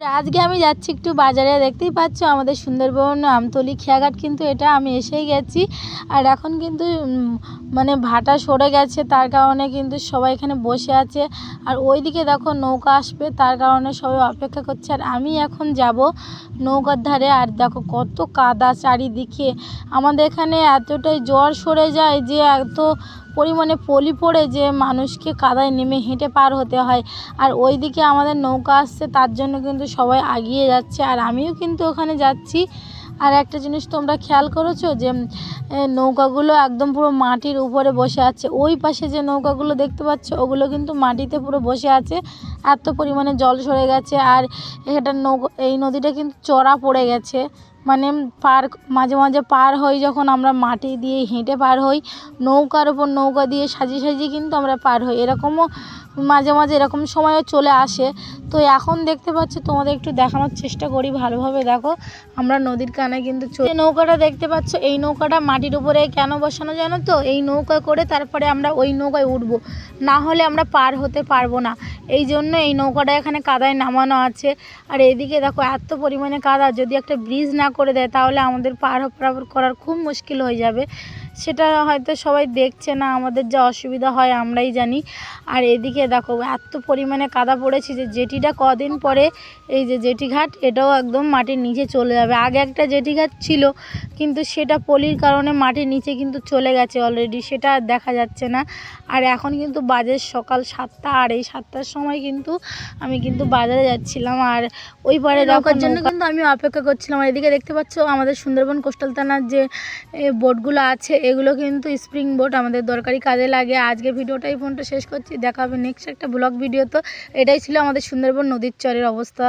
আজকে আমি যাচ্ছি একটু বাজারে। দেখতেই পাচ্ছ আমাদের সুন্দরবন আমতলি খেয়াঘাট কিন্তু এটা আমি এসেই গেছি। আর এখন কিন্তু মানে ভাটা সরে গেছে, তার কারণে কিন্তু সবাই এখানে বসে আছে। আর ওইদিকে দেখো নৌকা আসবে, তার কারণে সবাই অপেক্ষা করছে। আর আমি এখন যাব নৌকার ধারে, আর দেখো কত কাদা চারিদিকে। আমাদের এখানে এতটাই জ্বর সরে যায় যে এত পরিমাণে পলি পড়ে যে মানুষকে কাদায় নেমে হেঁটে পার হতে হয়। আর ওইদিকে আমাদের নৌকা আসছে, তার জন্য কিন্তু সবাই আগিয়ে যাচ্ছে। আর আমিও কিন্তু ওখানে যাচ্ছি। আর একটা জিনিস তোমরা খেয়াল করেছ যে নৌকাগুলো একদম পুরো মাটির উপরে বসে আছে। ওই পাশে যে নৌকাগুলো দেখতে পাচ্ছ, ওগুলো কিন্তু মাটিতে পুরো বসে আছে। এত পরিমাণে জল সরে গেছে। আর এটা নৌকা, এই নদীটা কিন্তু চড়া পড়ে গেছে। মানে পার, মাঝে মাঝে পার হই যখন আমরা মাটি দিয়ে হেঁটে পার হই, নৌকার ওপর নৌকা দিয়ে সাজিয়ে সাজিয়ে কিন্তু আমরা পার হই। এরকমও মাঝে মাঝে এরকম সময়ও চলে আসে। তো এখন দেখতে পাচ্ছ, তোমাদের একটু দেখানোর চেষ্টা করি ভালোভাবে। দেখো, আমরা নদীর কানে কিন্তু চলে নৌকাটা দেখতে পাচ্ছ, এই নৌকাটা মাটির উপরে কেন বসানো জানো তো? এই নৌকা করে তারপরে আমরা ওই নৌকায় উঠবো। না হলে আমরা পার হতে পারব না। এই জন্য এই নৌকাটা এখানে কাদায় নামানো আছে। আর এদিকে দেখো, এত পরিমাণে কাদা। যদি একটা ব্রিজ না করে দেয় তাহলে আমাদের পার পারাপার করার খুব মুশকিল হয়ে যাবে। সেটা হয়তো সবাই দেখছে না আমাদের যা অসুবিধা হয় আমরাই জানি। আর এদিকে দেখো এত পরিমাণে কাদা পড়েছে যে জেটিটা কদিন পরে এই যে জেটি ঘাট এটাও একদম মাটির নিচে চলে যাবে। আগে একটা জেটি ঘাট ছিল কিন্তু সেটা পলির কারণে মাটির নিচে কিন্তু চলে গেছে অলরেডি সেটা দেখা যাচ্ছে না। আর এখন কিন্তু বাজে সকাল সাতটা আর এই সাতটার সময় কিন্তু আমি কিন্তু বাজারে যাচ্ছিলাম। আর ওই পারে নৌকার জন্য কিন্তু আমি অপেক্ষা করছিলাম। এদিকে দেখতে পাচ্ছ আমাদের সুন্দরবন কোস্টাল থানার যে বোটগুলো আছে এগুলো কিন্তু স্প্রিং বোর্ড আমাদের দরকারি কাজে লাগে। আজকে ভিডিওটা এই ফোনটা শেষ করছি। দেখা হবে নেক্সট একটা ব্লগ ভিডিও তো। এটাই ছিল আমাদের সুন্দরবন নদীর চরের অবস্থা।